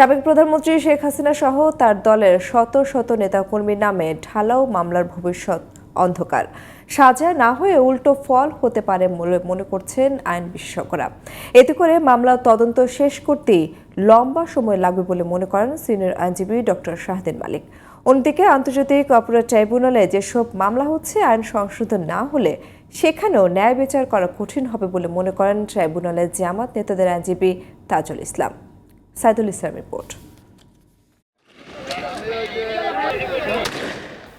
সাবেক প্রধানমন্ত্রী শেখ হাসিনা সহ তার দলের শত শত নেতাকর্মীর নামে ঢালাও মামলার ভবিষ্যৎ অন্ধকার। সাজা না হয়ে উল্টো ফল হতে পারে বলে মনে করছেন আইন বিশেষজ্ঞরা। এতে করে মামলা তদন্ত শেষ করতেই লম্বা সময় লাগবে বলে মনে করেন সিনিয়র আইনজীবী ডক্টর শাহদিন মালিক। অন্যদিকে আন্তর্জাতিক অপরাধ ট্রাইব্যুনালে যেসব মামলা হচ্ছে, আইন সংশোধন না হলে সেখানেও ন্যায় বিচার করা কঠিন হবে বলে মনে করেন ট্রাইব্যুনালের জামাত নেতাদের আইনজীবী তাজুল ইসলাম। সাইদুল ইসলাম রিপোর্ট।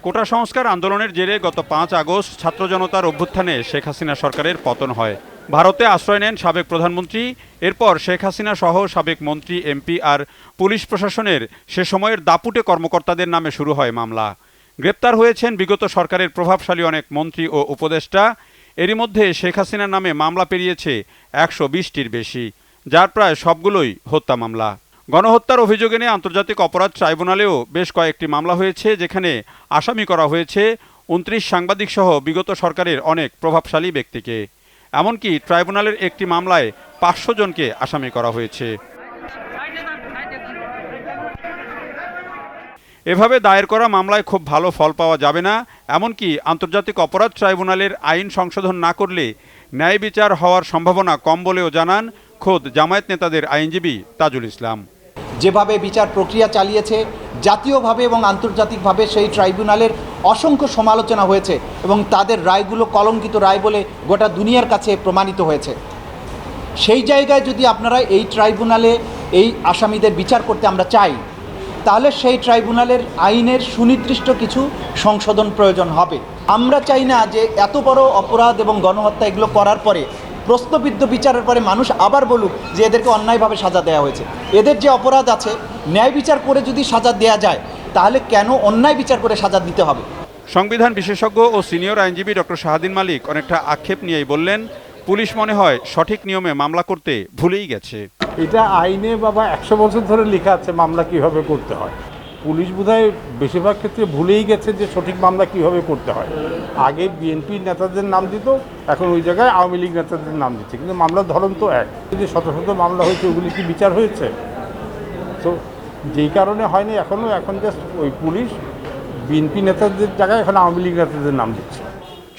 কোটা সংস্কার আন্দোলনের জেরে গত পাঁচ আগস্ট ছাত্র জনতার অভ্যুত্থানে শেখ হাসিনা সরকারের পতন হয়। ভারতে আশ্রয় নেন সাবেক প্রধানমন্ত্রী, এরপর শেখ হাসিনা সহ সাবেক মন্ত্রী, এমপি আর পুলিশ প্রশাসনের সে সময়ের দাপুটে কর্মকর্তাদের নামে শুরু হয় মামলা। গ্রেপ্তার হয়েছেন বিগত সরকারের প্রভাবশালী অনেক মন্ত্রী ও উপদেষ্টা। এরই মধ্যে শেখ হাসিনার নামে মামলা পেরিয়েছে একশো বিশটির বেশি। যার প্রায় সবগুলোই হত্যা মামলা। গণহত্যার অভিযোগ এনে আন্তর্জাতিক অপরাধ ট্রাইব্যুনালেও বেশ কয়েকটি মামলা হয়েছে, যেখানে আসামি করা হয়েছে উনত্রিশ সাংবাদিক সহ বিগত সরকারের অনেক প্রভাবশালী ব্যক্তিকে। এমনকি ট্রাইব্যুনালের একটি মামলায় পাঁচশো জনকে আসামি করা হয়েছে। এভাবে দায়ের করা মামলায় খুব ভালো ফল পাওয়া যাবে না, এমনকি আন্তর্জাতিক অপরাধ ট্রাইব্যুনালের আইন সংশোধন না করলে ন্যায় বিচার হওয়ার সম্ভাবনা কম বলেও জানান খোদ জামায়াত নেতাদের আইনজীবী তাজুল ইসলাম। যেভাবে বিচার প্রক্রিয়া চালিয়েছে, জাতীয়ভাবে এবং আন্তর্জাতিকভাবে সেই ট্রাইব্যুনালের অসংখ্য সমালোচনা হয়েছে এবং তাদের রায়গুলো কলঙ্কিত রায় বলে গোটা দুনিয়ার কাছে প্রমাণিত হয়েছে। সেই জায়গায় যদি আপনারা এই ট্রাইব্যুনালে এই আসামিদের বিচার করতে আমরা চাই, তাহলে সেই ট্রাইব্যুনালের আইনের সুনির্দিষ্ট কিছু সংশোধন প্রয়োজন হবে। আমরা চাই না যে এত বড় অপরাধ এবং গণহত্যা এগুলো করার পরে প্রশ্নবিদ্ধ বিচারের পরে মানুষ আবার বলুক যে এদেরকে অন্যায়ভাবে সাজা দেওয়া হয়েছে। এদের যে অপরাধ আছে ন্যায় বিচার করে যদি সাজা দেয়া যায় তাহলে কেন অন্যায় বিচার করে সাজা দিতে হবে? সংবিধান বিশেষজ্ঞ ও সিনিয়র আইনজীবী ডক্টর শাহাদিন মালিক অনেকটা আক্ষেপ নিয়েই বললেন পুলিশ মনে হয় সঠিক নিয়মে মামলা করতে ভুলেই গেছে। এটা আইনে বাবা একশো বছর ধরে লেখা আছে মামলা কীভাবে করতে হয়। পুলিশ বোধহয় বেশিরভাগ ক্ষেত্রে ভুলেই গেছে যে সঠিক মামলা কীভাবে করতে হয়। আগে বিএনপি নেতাদের নাম দিত এখন ওই জায়গায় আওয়ামী লীগ নেতাদের নাম দিচ্ছে। কিন্তু মামলার ধরন তো এক। যে শত শত মামলা হয়েছে ওগুলি কি বিচার হয়েছে? তো যেই কারণে হয়নি এখনও এখন জাস্ট ওই পুলিশ বিএনপি নেতাদের জায়গায় এখন আওয়ামী লীগ নেতাদের নাম দিচ্ছে।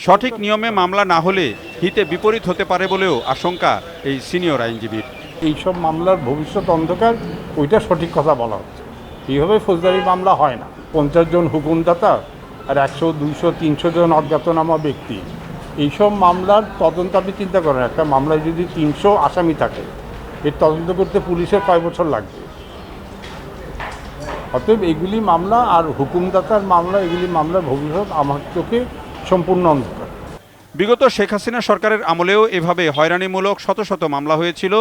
সঠিক নিয়মে মামলা না হলে হিতে বিপরীত হতে পারে বলেও আশঙ্কা এই সিনিয়র আইনজীবীর। এইসব মামলার ভবিষ্যৎ অন্ধকার ওইটা সঠিক কথা বলা হচ্ছে। এইভাবে ফৌজদারি মামলা হয় না। পঞ্চাশ জন হুকুমদাতা আর একশো, দুইশো, তিনশো জন অজ্ঞাতনামা ব্যক্তি। এইসব মামলার তদন্ত আপনি চিন্তা করেন, একটা মামলায় যদি তিনশো আসামি থাকে, এর তদন্ত করতে পুলিশের কয় বছর লাগবে? অতএব এগুলি মামলা আর হুকুমদাতার মামলা, এগুলি মামলার ভবিষ্যৎ আমার চোখে সম্পূর্ণ অন্ধকার। বিগত শেখ হাসিনা সরকারের আমলেও এভাবে হয়রানিমূলক শত শত মামলা হয়েছিল,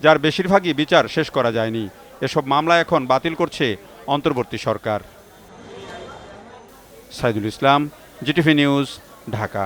যার বেশিরভাগই বিচার শেষ করা যায়নি। এসব মামলা এখন বাতিল করছে অন্তর্বর্তী সরকার। Saidul Islam GTV news Dhaka.